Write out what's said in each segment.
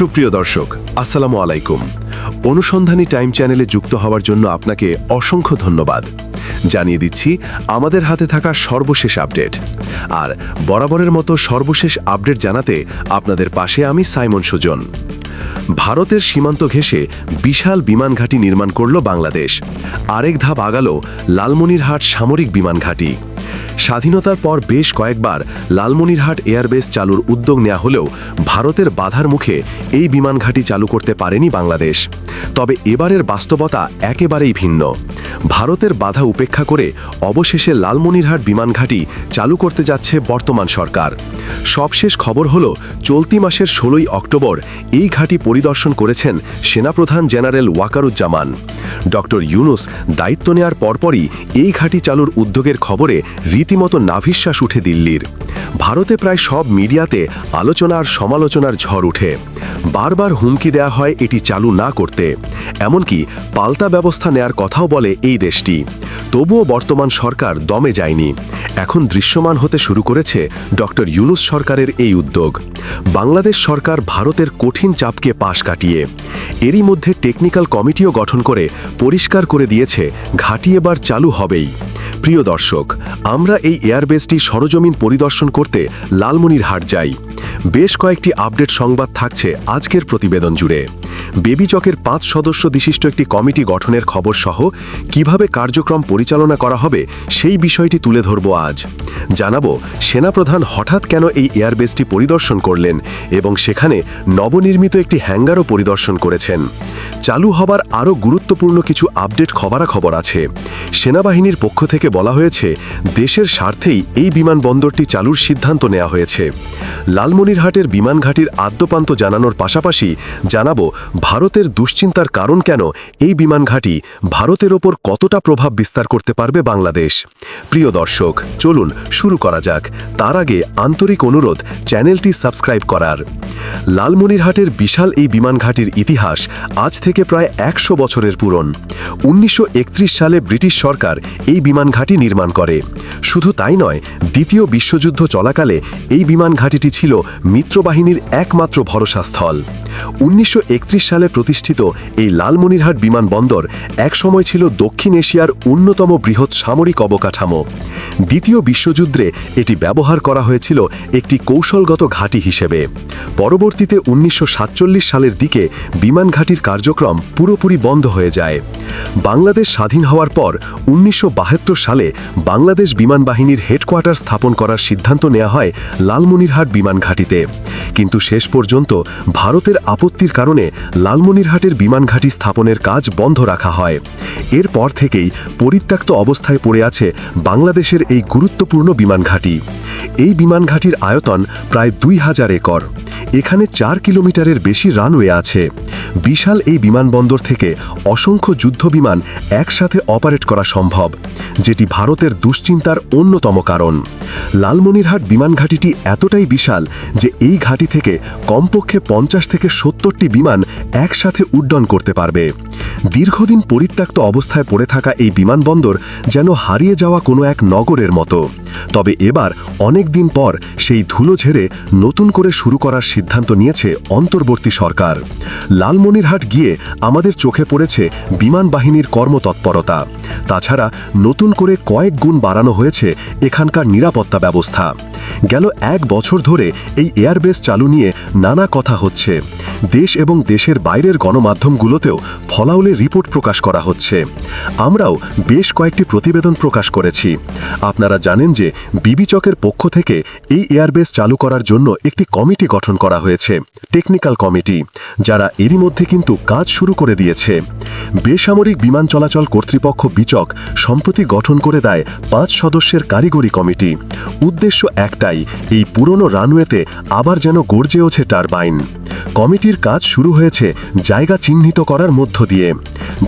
সুপ্রিয় দর্শক, আসসালামু আলাইকুম। অনুসন্ধানী টাইম চ্যানেলে যুক্ত হওয়ার জন্য আপনাকে অসংখ্য ধন্যবাদ। জানিয়ে দিচ্ছি, আমাদের হাতে থাকা সর্বশেষ আপডেট। আর বরাবরের মতো সর্বশেষ আপডেট জানাতে আপনাদের পাশে আমি সাইমন সুজন। ভারতের সীমান্ত ঘেঁষে বিশাল বিমান ঘাঁটি নির্মাণ করল বাংলাদেশ। আরেক ধাপ আগালো লালমনিরহাট সামরিক বিমান ঘাঁটি। স্বাধীনতার পর বেশ কয়েকবার লালমনিরহাট এয়ারবেস চালুর উদ্যোগ নেওয়া হলেও ভারতের বাধার মুখে এই বিমান ঘাঁটি চালু করতে পারেনি বাংলাদেশ। তবে এবারের বাস্তবতা একেবারেই ভিন্ন। ভারতের বাধা উপেক্ষা করে অবশেষে লালমনিরহাট বিমান ঘাঁটি চালু করতে যাচ্ছে বর্তমান সরকার। সবশেষ খবর হল, চলতি মাসের ষোলোই অক্টোবর এই ঘাঁটি পরিদর্শন করেছেন সেনাপ্রধান জেনারেল ওয়াকারুজ্জামান। ডক্টর ইউনুস দায়িত্ব নেয়ার পরপরই এই ঘাঁটি চালুর উদ্যোগের খবরে রীতিমতো নাভিশ্বাস উঠে দিল্লির। ভারতে প্রায় সব মিডিয়াতে আলোচনা আর সমালোচনার ঝড় উঠে। বারবার হুমকি দেয়া হয় এটি চালু না করতে। এমনকি পাল্টা ব্যবস্থা নেয়ার কথাও বলে এই দেশটি। তবুও বর্তমান সরকার দমে যায়নি। এখন দৃশ্যমান হতে শুরু করেছে ডক্টর ইউনুস সরকারের এই উদ্যোগ। বাংলাদেশ সরকার ভারতের কঠিন চাপকে পাশ কাটিয়ে। এরই মধ্যে টেকনিক্যাল কমিটিও গঠন করে পরিষ্কার করে দিয়েছে, ঘাটি এবার চালু হবেই। প্রিয় দর্শক, আমরা এই এয়ারবেসটি সরজমিন পরিদর্শন করতে লালমনিরহাট যাই। বেশ কয়েকটি আপডেট সংবাদ থাকছে আজকের প্রতিবেদন জুড়ে। বেবিচকের পাঁচ সদস্য বিশিষ্ট একটি কমিটি গঠনের খবর সহ কীভাবে কার্যক্রম পরিচালনা করা হবে সেই বিষয়টি তুলে ধরব আজ। জানাব, সেনাপ্রধান হঠাৎ কেন এই এয়ারবেসটি পরিদর্শন করলেন এবং সেখানে নবনির্মিত একটি হ্যাঙ্গারও পরিদর্শন করেছেন। চালু হবার আরও গুরুত্বপূর্ণ কিছু আপডেট খবরাখবর আছে। সেনাবাহিনীর পক্ষ থেকে বলা হয়েছে, দেশের স্বার্থেই এই বিমানবন্দরটি চালুর সিদ্ধান্ত নেওয়া হয়েছে। লালমনিরহাটের বিমানঘাটির আদ্যপান্ত জানানোর পাশাপাশি জানাব, ভারতের দুশ্চিন্তার কারণ কেন এই বিমানঘাটি ভারতের ওপর কতটা প্রভাব বিস্তার করতে পারবে বাংলাদেশ। প্রিয় দর্শক, চলুন শুরু করা যাক। তার আগে আন্তরিক অনুরোধ, চ্যানেলটি সাবস্ক্রাইব করার। লালমনিরহাটের বিশাল এই বিমানঘাটির ইতিহাস আজ থেকে প্রায় একশো বছরের পুরন। উনিশশো সালে ব্রিটিশ সরকার এই বিমানঘাটি নির্মাণ করে। শুধু তাই নয়, দ্বিতীয় বিশ্বযুদ্ধ চলাকালে এই বিমানঘাটিটি ছিল মিত্রবাহিনীর একমাত্র ভরসাস্থল। উনিশশো একত্রিশ সালে প্রতিষ্ঠিত এই লালমনিরহাট বিমানবন্দর একসময় ছিল দক্ষিণ এশিয়ার অন্যতম বৃহৎ সামরিক অবকাঠামো। দ্বিতীয় বিশ্বযুদ্ধে এটি ব্যবহার করা হয়েছিল একটি কৌশলগত ঘাঁটি হিসেবে। পরবর্তীতে উনিশশো সালের দিকে বিমান ঘাঁটির কার্যক্রম পুরোপুরি বন্ধ হয়ে যায়। বাংলাদেশ স্বাধীন হওয়ার পর উনিশশো সালে বাংলাদেশ বিমান বাহিনীর হেডকোয়ার্টার স্থাপন করার সিদ্ধান্ত নেওয়া হয় লালমনিরহাট বিমান ঘাঁটিতে। কিন্তু শেষ পর্যন্ত ভারতের আপত্তির কারণে লালমনিরহাটের বিমান ঘাঁটি স্থাপনের কাজ বন্ধ রাখা হয়। এরপর থেকেই পরিত্যক্ত অবস্থায় পড়ে আছে বাংলাদেশের এই গুরুত্বপূর্ণ বিমান ঘাঁটি। এই বিমান ঘাঁটির আয়তন প্রায় দুই হাজার একর। এখানে চার কিলোমিটারের বেশি রানওয়ে আছে। বিশাল এই বিমানবন্দর থেকে অসংখ্য যুদ্ধ বিমান একসাথে অপারেট করা সম্ভব, যেটি ভারতের দুশ্চিন্তার অন্যতম কারণ। লালমনিরহাট বিমান ঘাঁটিটি এতটাই বিশাল যে এই ঘাঁটি থেকে কমপক্ষে পঞ্চাশ থেকে সত্তরটি বিমান একসাথে উড্ডয়ন করতে পারবে। দীর্ঘদিন পরিত্যক্ত অবস্থায় পড়ে থাকা এই বিমানবন্দর যেন হারিয়ে যাওয়া কোনো এক নগরের মতো। তবে এবার অনেক দিন পর সেই ধুলো ঝেড়ে নতুন করে শুরু করার সিদ্ধান্ত নিয়েছে অন্তর্বর্তী সরকার। লালমনিরহাট গিয়ে আমাদের চোখে পড়েছে বিমান বাহিনীর কর্মতৎপরতা। তাছাড়া নতুন করে কয়েক গুণ বাড়ানো হয়েছে এখানকার নিরাপত্তা ব্যবস্থা। গেল এক বছর ধরে এই এয়ারবেস চালু নিয়ে নানা কথা হচ্ছে। দেশ এবং দেশের বাইরের গণমাধ্যমগুলোতেও ফলাউলে রিপোর্ট প্রকাশ করা হচ্ছে। আমরাও বেশ কয়েকটি প্রতিবেদন প্রকাশ করেছি। আপনারা জানেন যে বিবিচকের পক্ষ থেকে এই এয়ারবেস চালু করার জন্য একটি কমিটি গঠন করা হয়েছে, টেকনিক্যাল কমিটি, যারা এরই মধ্যে কিন্তু কাজ শুরু করে দিয়েছে। বেসামরিক বিমান চলাচল কর্তৃপক্ষ বিচক সম্প্রতি গঠন করে দেয় পাঁচ সদস্যের কারিগরি কমিটি। উদ্দেশ্য একটাই, এই পুরনো রানওয়েতে আবার যেন গর্জে ওঠে টারবাইন। কমিটির কাজ শুরু হয়েছে জায়গা চিহ্নিত করার মধ্য দিয়ে।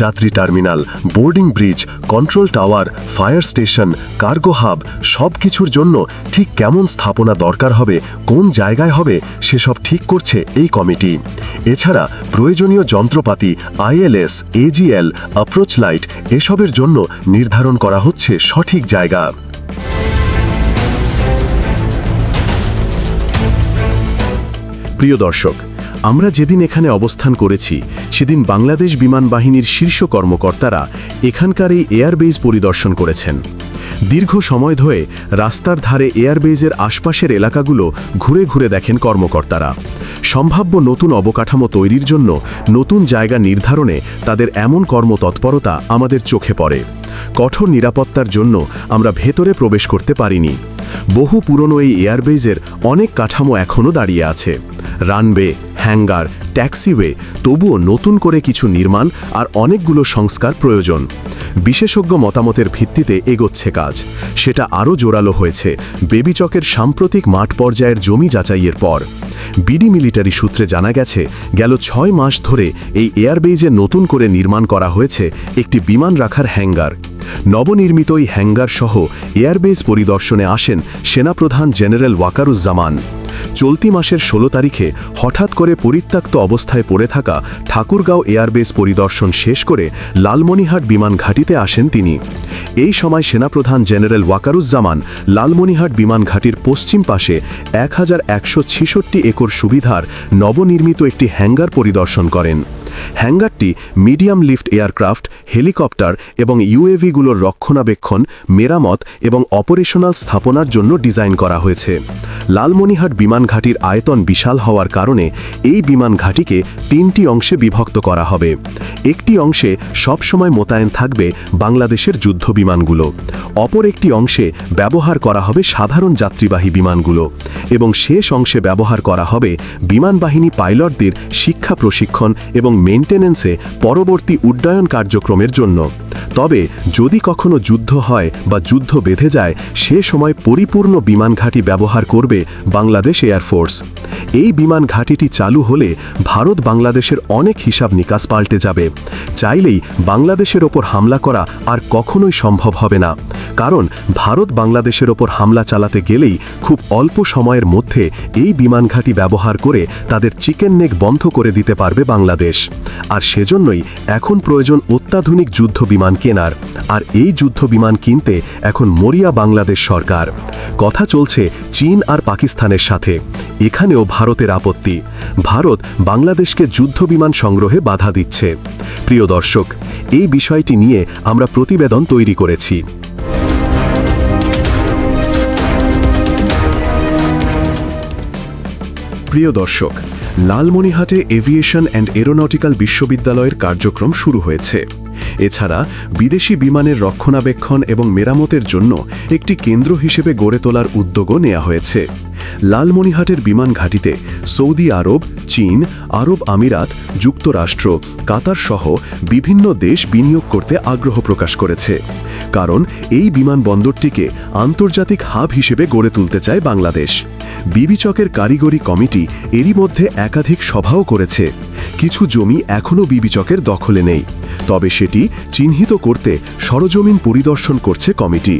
যাত্রী terminal, boarding bridge, control tower, fire station, cargo hub সব কিছুর জন্য ঠিক কেমন স্থাপনা দরকার হবে, কোন জায়গায় হবে, সেসব ঠিক করছে এই কমিটি। এছাড়া প্রয়োজনীয় যন্ত্রপাতি আইএলএস এজিএল অ্যাপ্রোচ লাইট এসবের জন্য নির্ধারণ করা হচ্ছে সঠিক জায়গা। প্রিয় দর্শক আমরা যেদিন এখানে অবস্থান করেছি, সেদিন বাংলাদেশ বিমান বাহিনীর শীর্ষ কর্মকর্তারা এখানকার এই এয়ারবেজ পরিদর্শন করেছেন। দীর্ঘ সময় ধরে রাস্তার ধারে এয়ারবেজের আশপাশের এলাকাগুলো ঘুরে ঘুরে দেখেন কর্মকর্তারা। সম্ভাব্য নতুন অবকাঠামো তৈরির জন্য নতুন জায়গা নির্ধারণে তাদের এমন কর্মতৎপরতা আমাদের চোখে পড়ে। কঠোর নিরাপত্তার জন্য আমরা ভেতরে প্রবেশ করতে পারিনি। বহু পুরনো এই এয়ারবেজের অনেক কাঠামো এখনও দাঁড়িয়ে আছে। রানওয়ে, হ্যাঙ্গার, ট্যাক্সিওয়ে তবুও নতুন করে কিছু নির্মাণ আর অনেকগুলো সংস্কার প্রয়োজন। বিশেষজ্ঞ মতামতের ভিত্তিতে এগোচ্ছে কাজ। সেটা আরও জোরালো হয়েছে বেবিচকের সাম্প্রতিক মাঠ পর্যায়ের জমি যাচাইয়ের পর। বিডি মিলিটারি সূত্রে জানা গেছে, গেল ছয় মাস ধরে এই এয়ারবেজে নতুন করে নির্মাণ করা হয়েছে একটি বিমান রাখার হ্যাঙ্গার। নবনির্মিত এই হ্যাঙ্গার সহ এয়ারবেজ পরিদর্শনে আসেন সেনাপ্রধান জেনারেল ওয়াকারুজ্জামান। চলতি মাসের ১৬ তারিখে হঠাৎ করে পরিত্যক্ত অবস্থায় পড়ে থাকা ঠাকুরগাঁও এয়ারবেস পরিদর্শন শেষ করে লালমনিহাট বিমান ঘাটিতে আসেন তিনি। এই সময় সেনাপ্রধান জেনারেল ওয়াকারুজ্জামান লালমনিহাট বিমান ঘাটির পশ্চিম পাশে এক হাজার একশো ছেষট্টি একর সুবিধার নবনির্মিত একটি হ্যাঙ্গার পরিদর্শন করেন। হ্যাঙ্গারটি মিডিয়াম লিফট এয়ারক্রাফট, হেলিকপ্টার এবং ইউএভিগুলোর রক্ষণাবেক্ষণ, মেরামত এবং অপারেশনাল স্থাপনার জন্য ডিজাইন করা হয়েছে। লালমনিহাট বিমান ঘাঁটির আয়তন বিশাল হওয়ার কারণে এই বিমান ঘাঁটিকে তিনটি অংশে বিভক্ত করা হবে। একটি অংশে সবসময় মোতায়েন থাকবে বাংলাদেশের যুদ্ধ বিমানগুলো। অপর একটি অংশে ব্যবহার করা হবে সাধারণ যাত্রীবাহী বিমানগুলো এবং শেষ অংশে ব্যবহার করা হবে বিমান বাহিনী পাইলটদের শিক্ষা প্রশিক্ষণ এবং মেনটেন্যান্সে পরবর্তী উড্ডয়ন কার্যক্রমের জন্য। তবে যদি কখনো যুদ্ধ হয় বা যুদ্ধ বেঁধে যায়, সে সময় পরিপূর্ণ বিমান ঘাঁটি ব্যবহার করবে বাংলাদেশ এয়ারফোর্স এই বিমান ঘাঁটিটি চালু হলে ভারত বাংলাদেশের অনেক হিসাব নিকাশ পাল্টে যাবে। চাইলেই বাংলাদেশের ওপর হামলা করা আর কখনোই সম্ভব হবে না। কারণ ভারত বাংলাদেশের ওপর হামলা চালাতে গেলেই খুব অল্প সময়ের মধ্যে এই বিমান ঘাঁটি ব্যবহার করে তাদের চিকেন নেক বন্ধ করে দিতে পারবে বাংলাদেশ। আর সেজন্যই এখন প্রয়োজন অত্যাধুনিক যুদ্ধ বিমান কেনার, আর এই যুদ্ধ বিমান কিনতে এখন মরিয়া বাংলাদেশ সরকার। কথা চলছে চীন আর পাকিস্তানের সাথে। এখানেও ভারতের আপত্তি। ভারত বাংলাদেশকে যুদ্ধ বিমান সংগ্রহে বাধা দিচ্ছে। প্রিয় দর্শক, এই বিষয়টি নিয়ে আমরা প্রতিবেদন তৈরি করেছি। প্রিয় দর্শক লালমনিহাটে এভিয়েশন অ্যান্ড এরোনটিক্যাল বিশ্ববিদ্যালয়ের কার্যক্রম শুরু হয়েছে। এছাড়া বিদেশি বিমানের রক্ষণাবেক্ষণ এবং মেরামতের জন্য একটি কেন্দ্র হিসেবে গড়ে তোলার উদ্যোগও নেওয়া হয়েছে। লালমনিহাটের বিমান ঘাঁটিতে সৌদি আরব, চীন, আরব আমিরাত, যুক্তরাষ্ট্র, কাতার সহ বিভিন্ন দেশ বিনিয়োগ করতে আগ্রহ প্রকাশ করেছে। কারণ এই বিমানবন্দরটিকে আন্তর্জাতিক হাব হিসেবে গড়ে তুলতে চায় বাংলাদেশ। বিবিচকের কারিগরি কমিটি এরই মধ্যে একাধিক সভাও করেছে। কিছু জমি এখনও বিবিচকের দখলে নেই। তবে সেটি চিহ্নিত করতে সরজমিন পরিদর্শন করছে কমিটি।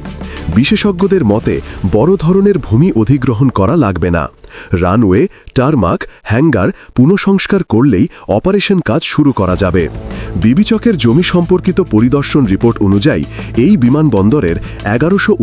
বিশেষজ্ঞদের মতে, বড় ধরনের ভূমি অধিগ্রহণ করা লাগবে না। রানওয়ে, টারমাক, হ্যাঙ্গার পুনঃসংস্কার করলেই অপারেশন কাজ শুরু করা যাবে। বিবিচকের জমি সম্পর্কিত পরিদর্শন রিপোর্ট অনুযায়ী এই বিমানবন্দরের এগারোশো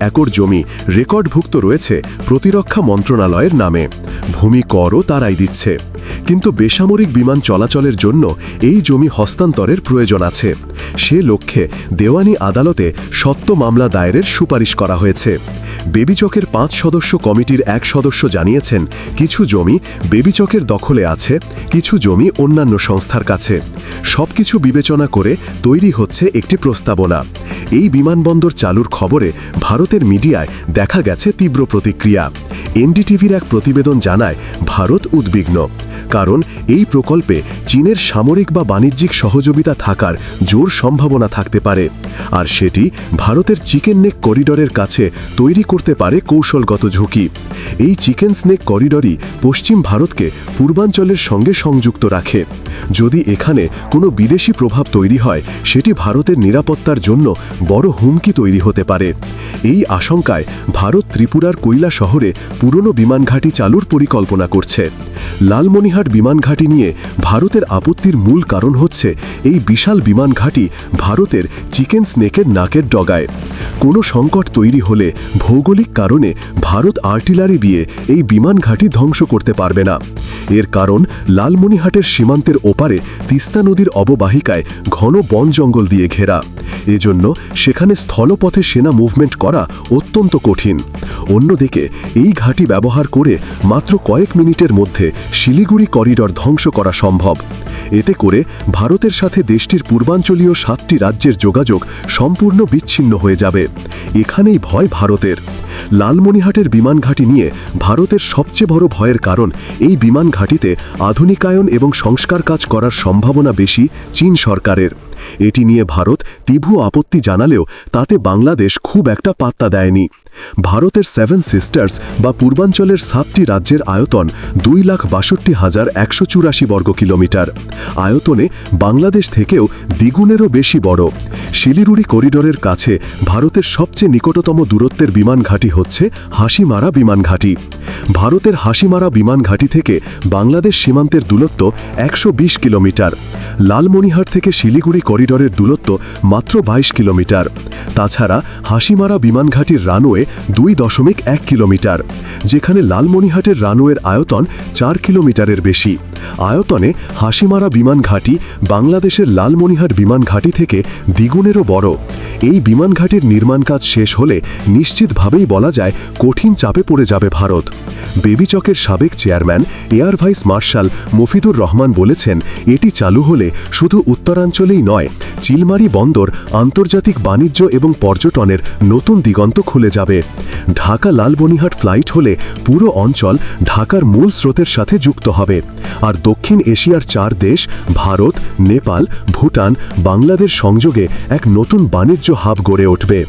একর জমি রেকর্ডভুক্ত রয়েছে প্রতিরক্ষা মন্ত্রণালয়ের নামে। ভূমি করও তারাই দিচ্ছে। কিন্তু বেসামরিক বিমান চলাচলের জন্য এই জমি হস্তান্তরের প্রয়োজন আছে। সে লক্ষ্যে দেওয়ানি আদালতে সত্য মামলা দায়েরের সুপারিশ করা হয়েছে। বেবিচকের পাঁচ সদস্য কমিটির এক সদস্য জানিয়েছেন, কিছু জমি বেবিচকের দখলে আছে, কিছু জমি অন্যান্য সংস্থার কাছে। সবকিছু বিবেচনা করে তৈরি হচ্ছে একটি প্রস্তাবনা। এই বিমানবন্দর চালুর খবরে ভারতের মিডিয়ায় দেখা গেছে তীব্র প্রতিক্রিয়া। এনডিটিভির এক প্রতিবেদন জানায়, ভারত উদ্বিগ্ন। কারণ এই প্রকল্পে চীনের সামরিক বা বাণিজ্যিক সহযোগিতা থাকার জোর সম্ভাবনা থাকতে পারে। আর সেটি ভারতের চিকেন নেক করিডরের কাছে তৈরি করতে পারে কৌশলগত ঝুঁকি। এই চিকেন স্নেক করিডরই পশ্চিম ভারতকে পূর্বাঞ্চলের সঙ্গে সংযুক্ত রাখে। যদি এখানে কোনো বিদেশি প্রভাব তৈরি হয়, সেটি ভারতের নিরাপত্তার জন্য বড় হুমকি তৈরি হতে পারে। এই আশঙ্কায় ভারত ত্রিপুরার কৈলা শহরে পুরনো বিমানঘাঁটি চালুর পরিকল্পনা করছে। লালমনিহাট বিমানঘাঁটি নিয়ে ভারতের আপত্তির মূল কারণ হচ্ছে এই বিশাল বিমানঘাঁটি ভারতের চিকেন স্নেকের নাকের ডগায়। কোনো সংকট তৈরি হলে ভৌগোলিক কারণে ভারত আর্টিলারি দিয়ে এই বিমান ঘাঁটি ধ্বংস করতে পারবে না। এর কারণ লালমনিহাটের সীমান্তের ওপারে তিস্তা নদীর অববাহিকায় ঘন বন জঙ্গল দিয়ে ঘেরা। এজন্য সেখানে স্থলপথে সেনা মুভমেন্ট করা অত্যন্ত কঠিন। অন্যদিকে এই ঘাঁটি ব্যবহার করে মাত্র কয়েক মিনিটের মধ্যে শিলিগুড়ি করিডর ধ্বংস করা সম্ভব। এতে করে ভারতের সাথে দেশটির পূর্বাঞ্চলীয় সাতটি রাজ্যের যোগাযোগ সম্পূর্ণ বিচ্ছিন্ন হয়ে যাবে। এখানেই ভয় ভারতের। লালমনিহাটের বিমান ঘাঁটি নিয়ে ভারতের সবচেয়ে বড় ভয়ের কারণ, এই বিমান ঘাঁটিতে আধুনিকায়ন এবং সংস্কার কাজ করার সম্ভাবনা বেশি চীন সরকারের। এটি নিয়ে ভারত তীব্র আপত্তি জানালেও তাতে বাংলাদেশ খুব একটা পাত্তা দেয়নি। ভারতের সেভেন সিস্টার্স বা পূর্বাঞ্চলের সাতটি রাজ্যের আয়তন দুই লাখ বাষট্টি হাজার একশো চুরাশি বর্গ কিলোমিটার। আয়তনে বাংলাদেশ থেকেও দ্বিগুণেরও বেশি বড়। শিলিগুড়ি করিডোরের কাছে ভারতের সবচেয়ে নিকটতম দূরত্বের বিমান ঘাঁটি হচ্ছে হাসিমারা বিমান ঘাঁটি। ভারতের হাসিমারা বিমান ঘাঁটি থেকে বাংলাদেশ সীমান্তের দূরত্ব একশো বিশ কিলোমিটার। লালমনিহাট থেকে শিলিগুড়ি করিডোরের দূরত্ব মাত্র বাইশ কিলোমিটার। তাছাড়া হাসিমারা বিমান ঘাঁটির রানওয়ে দুই দশমিক এক কিলোমিটার, যেখানে লালমনিহাটের রানওয়ের আয়তন চার কিলোমিটারের বেশি। আয়তনে হাসিমারা বিমান ঘাঁটি বাংলাদেশের লালমনিহাট বিমান ঘাঁটি থেকে দ্বিগুণেরও বড়। এই বিমান ঘাঁটির নির্মাণ কাজ শেষ হলে নিশ্চিতভাবেই বলা যায় কঠিন চাপে পড়ে যাবে ভারত। বেবিচকের সাবেক chairman, air vice marshal Mofidur Rahman বলেছেন, এটি চালু হলে শুধু উত্তরাঞ্চলেই নয়, চিলমারি বন্দর, আন্তর্জাতিক বাণিজ্য এবং পর্যটনের নতুন দিগন্ত খুলে যাবে। ঢাকা লালবনিহাট ফ্লাইট হলে পুরো অঞ্চল ঢাকার মূল স্রোতের সাথে যুক্ত হবে। আর দক্ষিণ এশিয়ার চার দেশ, ভারত, নেপাল, ভুটান, বাংলাদেশ সংযোগে এক নতুন বাণিজ্য হাব গড়ে উঠবে।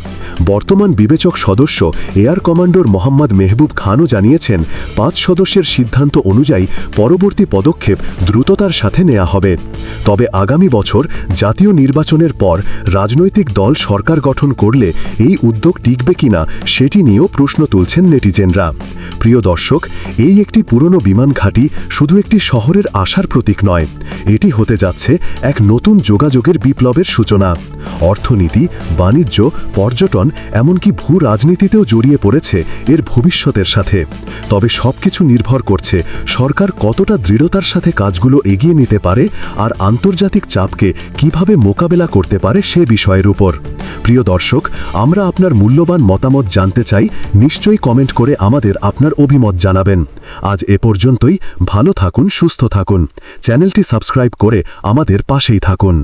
বর্তমান বিবেচক সদস্য এয়ার কমান্ডর মোহাম্মদ মেহবুব খানও জানিয়েছেন, পাঁচ সদস্যের সিদ্ধান্ত অনুযায়ী পরবর্তী পদক্ষেপ দ্রুততার সাথে নেওয়া হবে। তবে আগামী বছর জাতীয় নির্বাচনের পর রাজনৈতিক দল সরকার গঠন করলে এই উদ্যোগ টিকবে কিনা সেটি নিয়েও প্রশ্ন তুলছেন নেটিজেনরা। প্রিয় দর্শক, এই একটি পুরনো বিমান ঘাঁটি শুধু একটি শহরের আশার প্রতীক নয়, এটি হতে যাচ্ছে এক নতুন যোগাযোগের বিপ্লবের সূচনা। অর্থনীতি, বাণিজ্য, পর্যটন, এমনকি ভূ রাজনীতিতেও জড়িয়ে পড়েছে এর ভবিষ্যতের সাথে। তবে সবকিছু নির্ভর করছে সরকার কতটা দৃঢ়তার সাথে কাজগুলো এগিয়ে নিতে পারে আর আন্তর্জাতিক চাপকে কীভাবে মোকাবেলা করতে পারে সে বিষয়ের উপর। প্রিয় দর্শক, আমরা আপনার মূল্যবান মতামত জানতে চাই, নিশ্চয়ই কমেন্ট করে আমাদের আপনার অভিমত জানাবেন। আজ এ পর্যন্তই, ভালো থাকুন, সুস্থ থাকুন। চ্যানেলটি সাবস্ক্রাইব করে আমাদের পাশেই থাকুন।